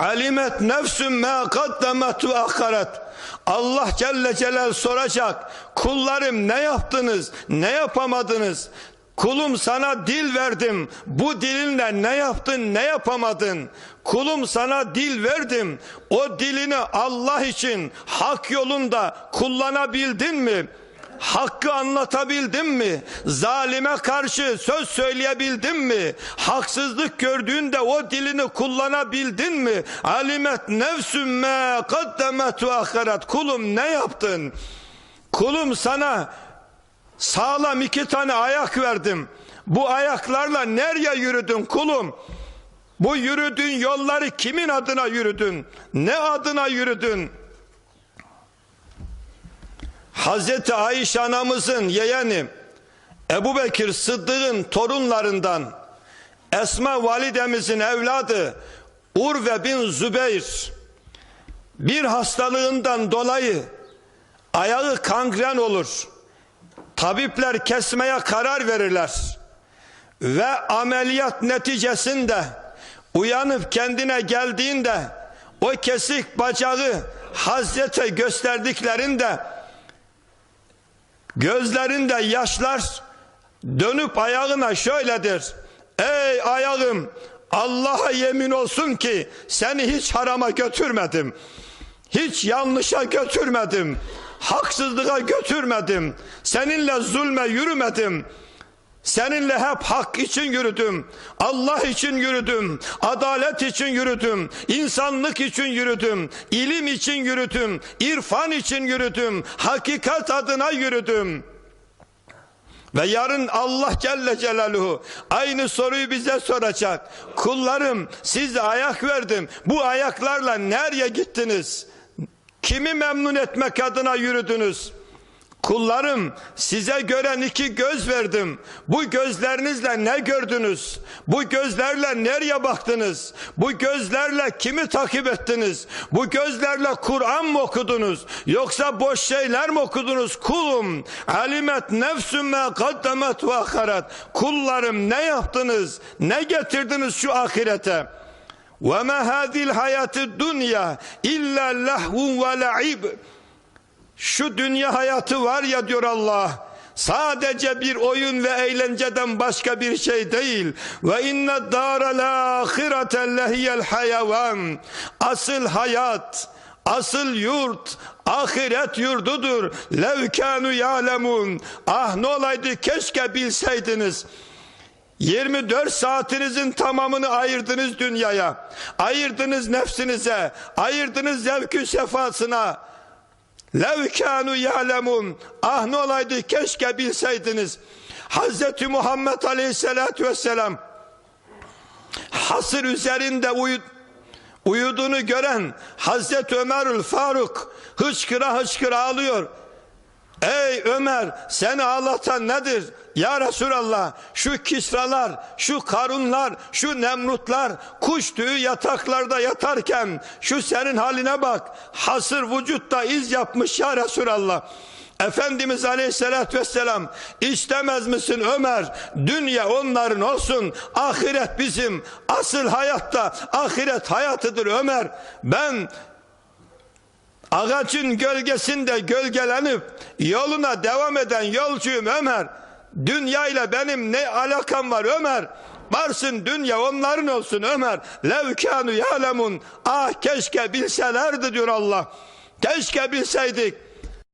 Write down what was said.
Alimet nefsün ma kaddemet ve akharet. Allah Celle Celal soracak. Kullarım ne yaptınız? Ne yapamadınız? Kulum sana dil verdim. Bu dilinle ne yaptın, ne yapamadın? Kulum sana dil verdim. O dilini Allah için hak yolunda kullanabildin mi? Hakkı anlatabildin mi? Zalime karşı söz söyleyebildin mi? Haksızlık gördüğünde o dilini kullanabildin mi? Alimet nefsün me kaddemet ve ahiret. Kulum ne yaptın? Kulum sana sağlam iki tane ayak verdim. Bu ayaklarla nereye yürüdün kulum? Bu yürüdüğün yolları kimin adına yürüdün? Ne adına yürüdün? Hazreti Ayşe anamızın yeğeni Ebu Bekir Sıddık'ın torunlarından Esma validemizin evladı Urve bin Zübeyir bir hastalığından dolayı ayağı kangren olur. Tabipler kesmeye karar verirler. Ve ameliyat neticesinde uyanıp kendine geldiğinde o kesik bacağı Hazrete gösterdiklerinde gözlerinde yaşlar dönüp ayağına şöyledir. Ey ayağım Allah'a yemin olsun ki seni hiç harama götürmedim. Hiç yanlışa götürmedim. Haksızlığa götürmedim. Seninle zulme yürümedim. Seninle hep hak için yürüdüm. Allah için yürüdüm. Adalet için yürüdüm. insanlık için yürüdüm. ilim için yürüdüm. irfan için yürüdüm. Hakikat adına yürüdüm. Ve yarın Allah Celle Celaluhu aynı soruyu bize soracak. Kullarım size ayak verdim. Bu ayaklarla nereye gittiniz? Kimi memnun etmek adına yürüdünüz? Kullarım size gören iki göz verdim. Bu gözlerinizle ne gördünüz? Bu gözlerle nereye baktınız? Bu gözlerle kimi takip ettiniz? Bu gözlerle Kur'an mı okudunuz? Yoksa boş şeyler mi okudunuz? Kulum alimet nefsün me kaddemet ve ahiret. Kullarım ne yaptınız? Ne getirdiniz şu ahirete? Hadil hayatı dünya illa lahvun ve la'ib. Şu dünya hayatı var ya diyor Allah. Sadece bir oyun ve eğlenceden başka bir şey değil. Ve inne daral ahirete lehiyel hayavan. Asıl hayat, asıl yurt, ahiret yurdudur. Lev kanu ya'lemun. Ah ne olaydı keşke bilseydiniz. 24 saatinizin tamamını ayırdınız dünyaya. Ayırdınız nefsinize. Ayırdınız zevkü sefasına. Lev kanu ya'lemun. Ah ne olaydı keşke bilseydiniz. Hazreti Muhammed Aleyhisselatü Vesselam hasır üzerinde uyud, uyuduğunu gören Hazreti Ömerül Faruk hıçkıra hıçkıra ağlıyor. Ey Ömer seni ağlatan nedir? Ya Resulallah şu kisralar, şu karunlar, şu nemrutlar kuş tüyü yataklarda yatarken şu senin haline bak. Hasır vücutta iz yapmış ya Resulallah. Efendimiz Aleyhisselatü Vesselam istemez misin Ömer dünya onların olsun ahiret bizim asıl hayatta ahiret hayatıdır Ömer ben ağacın gölgesinde gölgelenip yoluna devam eden yolcuyum Ömer. Dünya ile benim ne alakam var Ömer? Varsın dünya onların olsun Ömer. Levkanu yalemun ah keşke bilselerdi diyor Allah. Keşke bilseydik